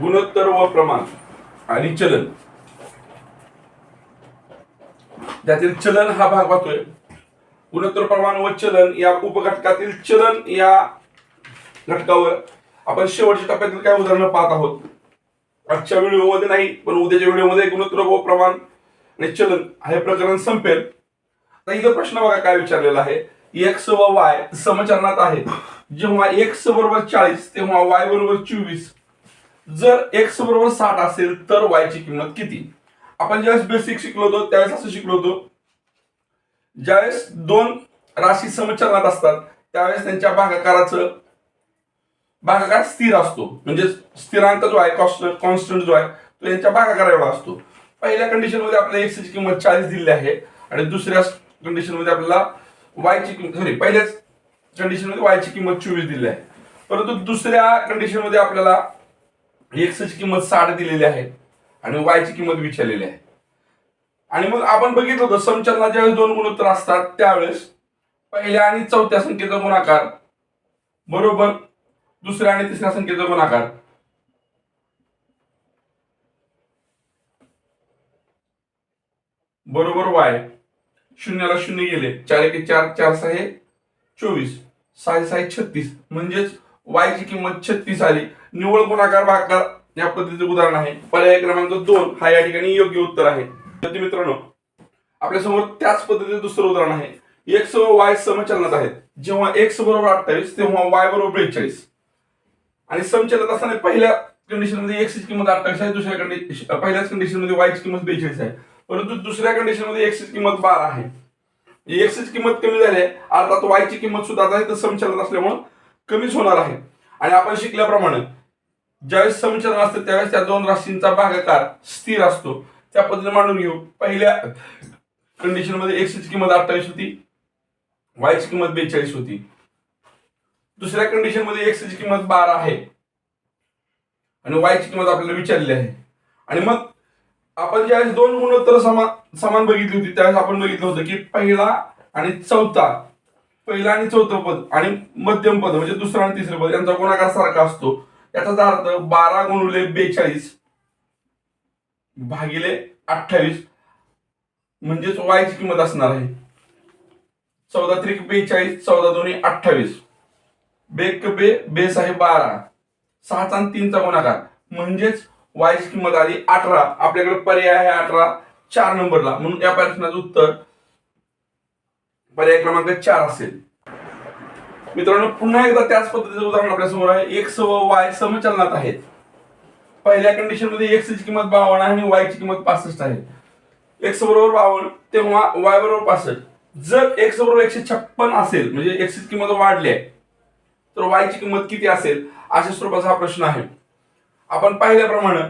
गुणोत्तर व प्रमाण आणि चलन. त्यातील चलन हा भाग पाहतोय. गुणोत्तर प्रमाण व चलन या उपघटकातील चलन या घटकावर आपण शेवटच्या टप्प्यातील काही उदाहरणं पाहत आहोत. आजच्या व्हिडिओमध्ये नाही पण उद्याच्या व्हिडिओमध्ये गुणोत्तर व प्रमाण आणि चलन हे प्रकरण संपेल. आता इथं प्रश्न बघा काय विचारलेला आहे. एक्स व वाय समचलनात आहेत जेव्हा एक्स बरोबर चाळीस तेव्हा वाय बरोबर चोवीस जर एक्स बरोबर साठ असेल तर वाय ची किंमत किती? आपण ज्यावेळेस बेसिक शिकलो होतो त्यावेळेस असं शिकलो होतो. ज्यावेळेस दोन राशी समचलनात असतात त्यावेळेस त्यांच्या भागाकाराचं भागाकार स्थिर असतो. म्हणजे स्थिरांक जो आहे कॉन्स्टंट कॉन्स्टंट जो आहे तो यांच्या भागाकार एवढा असतो. पहिल्या कंडिशनमध्ये आपल्याला एक्सची किंमत चाळीस दिली आहे आणि दुसऱ्या कंडिशनमध्ये आपल्याला वायची किंमत सॉरी पहिल्याच कंडिशनमध्ये वायची वाय ची किंमत चोवीस दिली आहे. परंतु दुसऱ्या कंडिशनमध्ये आपल्याला एक्सची किंमत साठ दिलेली आहे आणि वाय ची किंमत विचारलेली आहे. आणि मग आपण बघितलं होतं समचलना ज्यावेळेस दोन गुणोत्तर असतात त्यावेळेस पहिल्या आणि चौथ्या संख्येचा गुणाकार. बरोबर? दुसऱ्या आणि तिसऱ्या संख्येचा गुणाकार. बरोबर वाय शून्याला शून्य गेले. चार एक चार चार सहा चोवीस. सहा सहा छत्तीस. म्हणजेच वायची किंमत छत्तीस आली. निव्वळ गुणाकार भागाकार या पद्धतीचे उदाहरण आहे. पर्याय क्रमांक दोन हा या ठिकाणी योग्य उत्तर आहे. विद्यार्थी मित्रांनो आपल्यासमोर त्याच पद्धतीचे दुसरं उदाहरण आहे. एक्स व वाय समचलनात आहेत. जेव्हा एक्स बरोबर अठ्ठावीस तेव्हा वाय बरोबर बेचाळीस. आणि समचलत असताना पहिल्या कंडिशनमध्ये एक्सची किंमत अठ्ठावीस आहे दुसऱ्या कंडिशन पहिल्याच कंडिशनमध्ये वायची किंमत बेचाळीस आहे. परंतु दुसऱ्या कंडिशनमध्ये एक्सची किंमत बारा आहे. एक्सची किंमत कमी झाली आहे. अर्थात वाय ची किंमत सुद्धा आता इथं समचलत असल्यामुळे कमीच होणार आहे. आणि आपण शिकल्याप्रमाणे ज्यावेळेस समचलन असतं त्यावेळेस त्या दोन राशींचा भागाकार स्थिर असतो. त्या पद्धतीने मांडून घेऊ. पहिल्या कंडिशनमध्ये एक्सची किंमत अठ्ठावीस होती वायची किंमत बेचाळीस होती. दुसऱ्या कंडिशनमध्ये एक्स ची किंमत बारा आहे. आणि वायची किंमत आपल्याला विचारली आहे. आणि मग आपण ज्यावेळेस दोन गुणोत्तर समान समान बघितली होती त्यावेळेस आपण बघितलं होतं की पहिला आणि चौथा पहिला आणि चौथं पद आणि मध्यम पद म्हणजे दुसरा आणि तिसरं पद यांचा गुणाकार सारखा असतो. याचा अर्थ बारा गुणुले बेचाळीस भागिले अठ्ठावीस म्हणजेच वायची किंमत असणार आहे. चौदा त्रिक बेचाळीस चौदा दोन्ही अठ्ठावीस. बेक बे बेस आहे बारा. सहाचा आणि तीनचा गुणाकार म्हणजेच वायची किंमत आली अठरा. आपल्याकडे पर्याय आहे अठरा चार नंबरला. म्हणून या प्रश्नाचं उत्तर पर्याय क्रमांक चार असेल. मित्रांनो पुन्हा एकदा त्याच पद्धतीचं उदाहरण आपल्यासमोर आहे. एक्स व वाय समचलनात आहेत. पहिल्या कंडिशनमध्ये एक्स ची किंमत बावन्न आणि वाय ची किंमत पासष्ट आहे. एक्स बरोबर बावन्न तेव्हा वाय बरोबर पासष्ट. जर एक्स बरोबर एकशे छप्पन असेल म्हणजे एक्सची किंमत वाढली आहे तर वाय ची किंमत किती असेल? अशा स्वरूपाचा हा प्रश्न आहे. आपण पाहिल्याप्रमाणे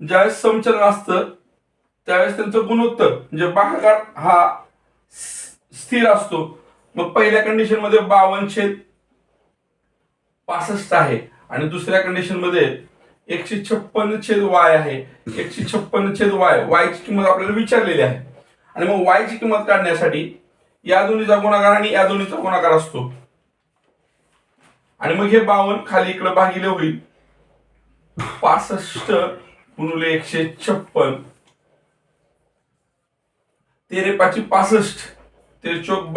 ज्यावेळेस समचलन असतं त्यावेळेस त्यांचं गुणोत्तर म्हणजे भागाकार हा स्थिर असतो. मग पहिल्या कंडिशनमध्ये बावन्न छेद पासष्ट आहे. आणि दुसऱ्या कंडिशनमध्ये एकशे छप्पन्न छेद वाय आहे. एकशे छप्पन्न छेद वाय. वाय ची किंमत आपल्याला विचारलेली आहे. आणि मग वाय ची किंमत काढण्यासाठी या दोन्हीचा गुणाकार आणि या दोन्हीचा गुणाकार असतो. आणि मग हे बावन्न खाली इकडे भागिले होईल. पासष्ट गुणुले एकशे छप्पन. तेरे पाचशे पासष्ट. तेरे चौक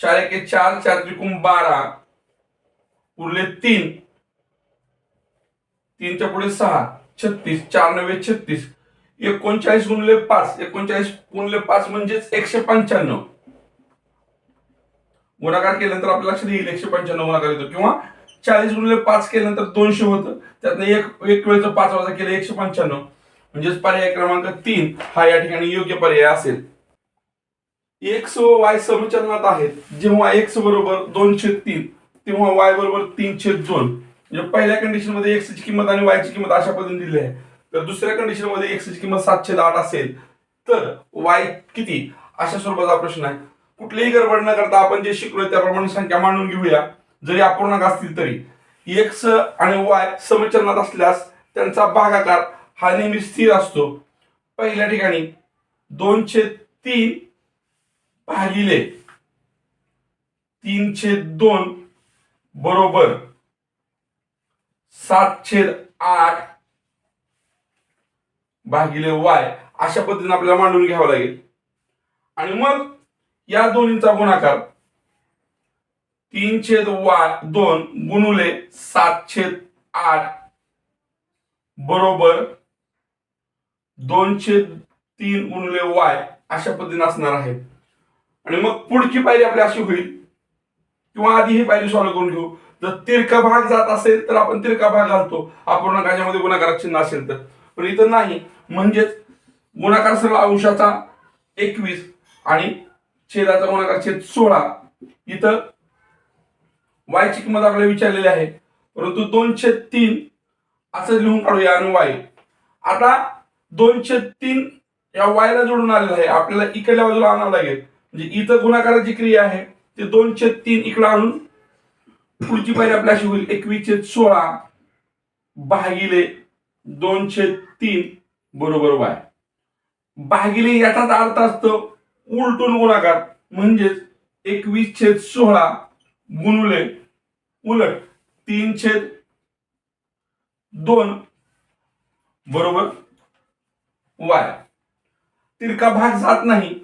चार एके चार चार त्रिकोण बारा. उरले तीन. तीनच्या पुढे सहा छत्तीस चार नव्हे छत्तीस. एकोणचाळीस गुणले पाच एकोणचाळीस गुणले पाच म्हणजेच एकशे पंच्याण्णव. गुणाकार केल्यानंतर आपल्या लक्षात येईल एकशे पंच्याण्णव गुणाकार येतो. किंवा चाळीस गुणले पाच केल्यानंतर दोनशे होतं. त्यातनं एक एक वेळेचं पाच वाजा केलं एकशे पंच्याण्णव. म्हणजेच पर्याय क्रमांक तीन हा या ठिकाणी योग्य पर्याय असेल. एक्स व वाय समचलनात आहेत. जेव्हा एक्स बरोबर दोनशे तीन तेव्हा वाय बरोबर तीनशे दोन. म्हणजे पहिल्या कंडिशनमध्ये एक्स ची किंमत आणि वायची किंमत अशा पद्धतीने दिली आहे. तर दुसऱ्या कंडिशनमध्ये एक्स ची किंमत सातशे आठ असेल. तर वाय किती? अशा स्वरूपाचा प्रश्न आहे. कुठलीही गडबड न करता आपण जे शिकलो त्याप्रमाणे संख्या मांडून घेऊया. जरी अपूर्णांक असतील तरी. एक्स आणि वाय समचलनात असल्यास त्यांचा भागाकार हा नेहमी स्थिर असतो. पहिल्या ठिकाणी दोनशे तीन भागिले तीन छेद दोन बरोबर सात छेद आठ भागिले वाय. अशा पद्धतीने आपल्याला मांडून घ्यावं लागेल. आणि मग या दोन्हीचा गुणाकार तीन छेद वाय दोन गुणुले सात छेद आठ बरोबर दोन छेद तीन गुणुले वाय अशा पद्धतीने असणार आहे. आणि मग पुढची पायरी आपली अशी होईल. किंवा आधी ही पायरी सॉल्व्ह करून घेऊ. जर तिरका भाग जात असेल तर आपण तिरका भाग घालतो. अपूर्णांकाच्यामध्ये गुणाकार चिन्ह असेल तर. पण इथं नाही. म्हणजेच गुणाकार सर्व अंशाचा एकवीस आणि छेदाचा गुणाकार छेद सोळा. इथं वायची किंमत आपल्याला विचारलेली आहे. परंतु दोन छेद तीन असं लिहून काढूया आणि वाय आता दोन छेद तीन या वायला जोडून आलेलं आहे. आपल्याला इकडल्या बाजूला आणावं लागेल. म्हणजे इथं गुणाकाराची क्रिया आहे. ते दोन छेद तीन इकडं आणून पुढची पायरी आपल्या अशी होईल. एकवीस छेद सोळा भागिले दोन छेद तीन बरोबर वाय. भागिले याचाच अर्थ असतो उलटून गुणाकार. म्हणजेच एकवीस छेद सोळा गुणुले उलट तीन छेद दोन बरोबर वाय. तिरका भाग जात नाही.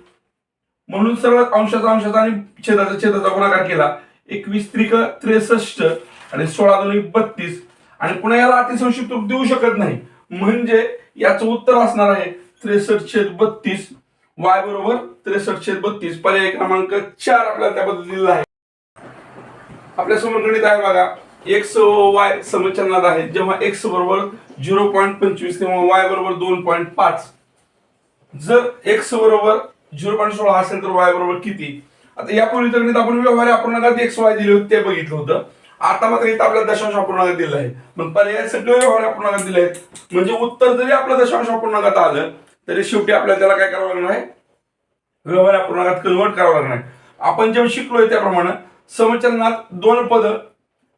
म्हणून सरळ अंशाचा अंशाचा आणि छेदाचा छेदाचा गुणाकार केला. एकवीस त्रिक त्रेसष्ट आणि सोळा दोन्ही बत्तीस. आणि पुन्हा याला अतिसंक्षिप्त देऊ शकत नाही. म्हणजे याचं उत्तर असणार आहे त्रेसष्ट छेद बत्तीस. वाय बरोबर त्रेसष्ट छेद बत्तीस. पर्याय क्रमांक चार आपल्याला त्या दिलेला आहे. आपल्यासमोर गणित आहे बघा. एक्स वाय समचलनात आहे. जेव्हा एक्स बरोबर झिरो पॉईंट पंचवीस तेव्हा वाय बरोबर दोन पॉईंट पाच. जर एक्स बरोबर झिरो पॉईंट सोळा असेल तर वाय बरोबर किती? आता यापूर्वी तर गणित आपण व्यवहार अपूर्णांकात एक्स वाय दिले होते ते बघितलं होतं. आता मात्र इथं आपल्याला दशांश अपूर्णांक दिलं आहे. मग पर्याय सगळे व्यवहार अपूर्णांकात दिले आहेत. म्हणजे उत्तर जरी आपलं दशांश अपूर्णांकात आलं तरी शेवटी आपल्याला त्याला काय करावं लागणार आहे? व्यवहार अपूर्णांकात कन्वर्ट करावं लागणार आहे. आपण जेव्हा शिकलोय त्याप्रमाणे समचलनात दोन पद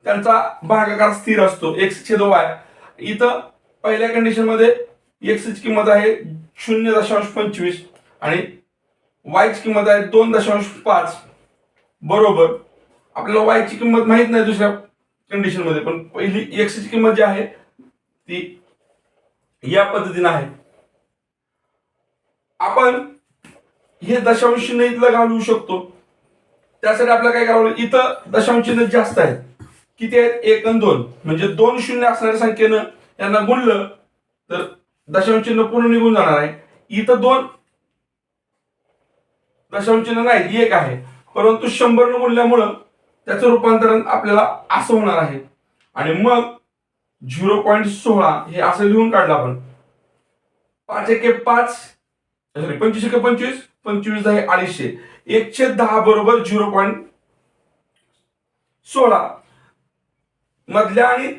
त्यांचा भागाकार स्थिर असतो एक्स छेद वाय इथं पहिल्या कंडिशनमध्ये एक्सची किंमत आहे शून्य दशांश पंचवीस आणि वायची किंमत आहे दोन दशांश पाच. बरोबर. आपल्याला वायची किंमत माहीत नाही दुसऱ्या कंडिशनमध्ये पण पहिली एक्सची किंमत जी आहे ती या पद्धतीने आहे. आपण हे दशांश चिन्ह इथलं घालवू शकतो. त्यासाठी आपल्याला काय करावं इथं दशांश चिन्ह जास्त आहेत. किती आहेत? एक आणि दोन. म्हणजे दोन शून्य असणाऱ्या संख्येनं यांना गुणलं तर दशांश चिन्ह पूर्ण निघून जाणार आहे. इथं दोन दशांशचिन्ह नाही एक आहे. परंतु शंभर न मूल्यामुळं त्याचं रूपांतरण आपल्याला असं होणार आहे. आणि मग झिरो पॉईंट सोळा हे असं लिहून काढलं आपण. पाच एके पाच सॉरी पंचवीस एके पंचवीस पंचवीस दहा अडीचशे. एकशे दहा बरोबर झिरो पॉईंट सोळा. मधल्या आणि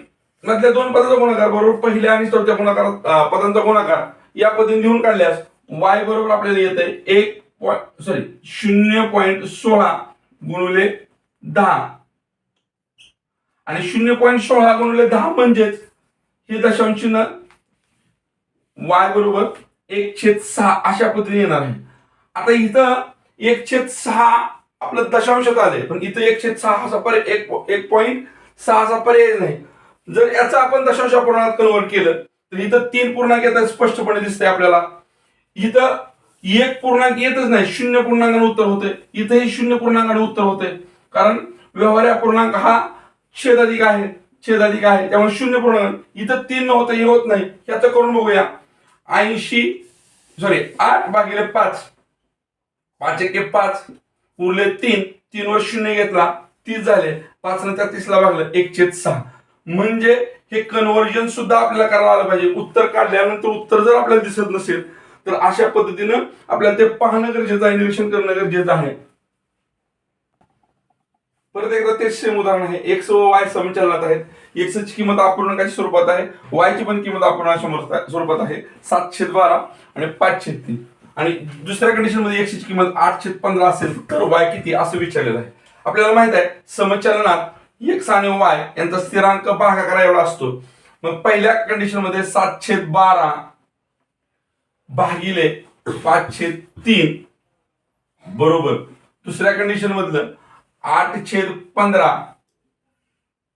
मधल्या दोन पदाचा गुणाकार बरोबर पहिल्या आणि चौथ्या गुणाकार पदांचा गुणाकार. या पद्धतीने लिहून काढल्यास वाय बरोबर आपल्याला येते एक पॉईंट सॉरी शून्य पॉईंट सोळा गुणुले दहा. आणि शून्य पॉईंट सोळा गुणुले दहा म्हणजेच हे दशांश चिन्ह वाय बरोबर एक छेद सहा अशा पद्धतीने येणार आहे. आता इथं एक छेद सहा आपलं दशांशात आले पण इथं एक छेद सहा असा पर्याय एक एक पॉईंट सहा असा पर्याय नाही. जर याचा आपण दशांश पूर्णात कन्वर्ट केलं तर इथं तीन पूर्णांक येतात स्पष्टपणे दिसतंय आपल्याला. इथं एक पूर्णांक येतच नाही शून्य पूर्णांकाने उत्तर होते इथं शून्य पूर्णांकाने उत्तर होते कारण व्यवहार्य पूर्णांक हा छेदाधिक आहे छेदाधिक आहे. त्यामुळे शून्य पूर्णांक इथं तीन नव्हतं हे होत नाही. याचं करून बघूया. ऐंशी सॉरी आठ भागिले पाच. पाच एके पाच उरले तीन. तीन वर शून्य घेतला तीस झाले. पाच नंतर तीसला भागलं एक छेद सहा. म्हणजे हे कन्व्हर्जन सुद्धा आपल्याला करायला आलं पाहिजे. उत्तर काढल्यानंतर उत्तर जर आपल्याला दिसत नसेल तर अशा पद्धतीनं आपल्याला ते पाहणं गरजेचं आहे निरीक्षण करणं गरजेचं आहे. परत एकदा तेच सेम उदाहरण आहे. एक्स व वाय समचलनात आहेत. एक्सची किंमत अपूर्णांकाच्या स्वरूपात आहे. वाय ची पण किंमत अपूर्णांकाच्या स्वरूपात आहे. सातशे बारा आणि पाचशे तीन. आणि दुसऱ्या कंडिशनमध्ये एक्स ची किंमत आठशे पंधरा असेल तर वाय किती असं विचारलेलं आहे. आपल्याला माहीत आहे समचलनात एक्स आणि वाय यांचा स्थिरांक भागाकार एवढा असतो. मग पहिल्या कंडिशनमध्ये सातशे बारा भागिले पाच छेद तीन. बरोबर. दुसऱ्या कंडिशन मधलं आठ छेद पंधरा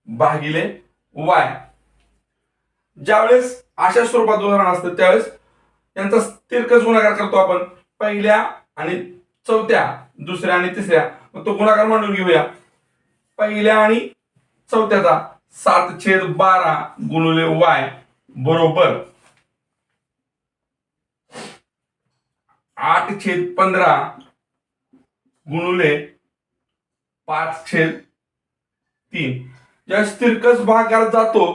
भागिले वाय. ज्यावेळेस अशा स्वरूपात उदाहरण असतं त्यावेळेस त्यांचा तिरकस गुणाकार करतो आपण. पहिल्या आणि चौथ्या दुसऱ्या आणि तिसऱ्या. मग तो गुणाकार मांडून घेऊया. पहिल्या आणि चौथ्याचा सात छेद बारा गुणुले वाय. बरोबर. आठ छेद पंधरा गुणुले पाच छेद तीन. ज्यावेळेस तिरकस भागाला जातो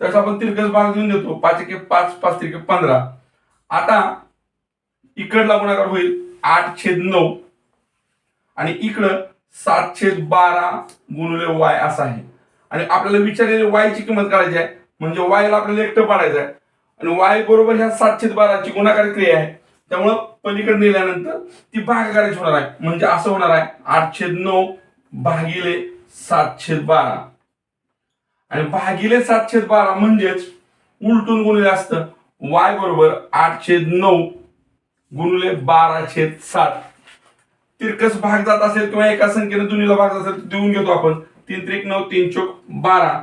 त्यावेळेस आपण तिरकस भाग देऊन देतो. पाच एके पाच पाच तिरके पंधरा. आता इकडला गुणाकार होईल आठ छेद नऊ. आणि इकडं सात छेद बारा गुणुले वाय असा आहे. आणि आपल्याला विचारलेली वाय ची किंमत काढायची आहे. म्हणजे वायला आपल्याला एकटं पाडायचं आहे. आणि वाय बरोबर ह्या सात छेद बाराची गुणाकार क्रिया आहे. त्यामुळं पलीकडे नेल्यानंतर ती भागाकाराची होणार आहे. म्हणजे असं होणार आहे आठ छेद नऊ भागिले सात छेद बारा. आणि भागिले सात छेद बारा म्हणजेच उलटून गुणले असतं. वाय बरोबर आठ छेद नऊ गुणले बारा छेद सात. तिरकस भाग जात असेल किंवा एका संख्येने दोन्हीला भाग जात असेल तर देऊन घेतो आपण. तीन त्रिक नऊ तीन चोक बारा.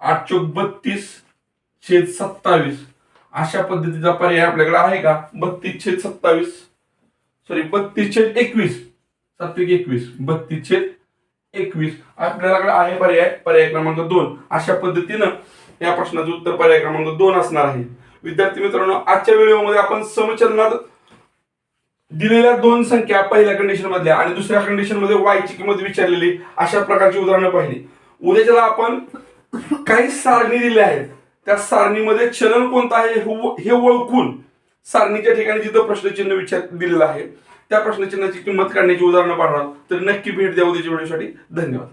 आठ चोक बत्तीस छेद सत्तावीस. अशा पद्धतीचा पर्याय आपल्याकडे आहे का? बत्तीस छेद सत्तावीस. सॉरी बत्तीस छेद एकवीस. सात्विक एकवीस. बत्तीस छेद एकवीस. आपल्याकडे आहे पर्याय पर्याय क्रमांक दोन. अशा पद्धतीनं या प्रश्नाचं उत्तर पर्याय क्रमांक दोन असणार आहे. विद्यार्थी मित्रांनो आजच्या व्हिडिओमध्ये आपण समचलनात दिलेल्या दोन संख्या पहिल्या कंडिशन मधल्या आणि दुसऱ्या कंडिशनमध्ये वायची किंमत विचारलेली अशा प्रकारची उदाहरणं पाहिली. उद्याच्याला आपण काही सारणी दिल्या आहेत. त्या सारणीमध्ये चलन कोणतं आहे हे- ओळखून सारणीच्या ठिकाणी जिथं प्रश्नचिन्ह विचार दिलेलं आहे त्या प्रश्नचिन्हाची किंमत काढण्याची उदाहरणं पाहणार तर नक्की भेट द्या उद्याच्या व्हिडिओसाठी. धन्यवाद.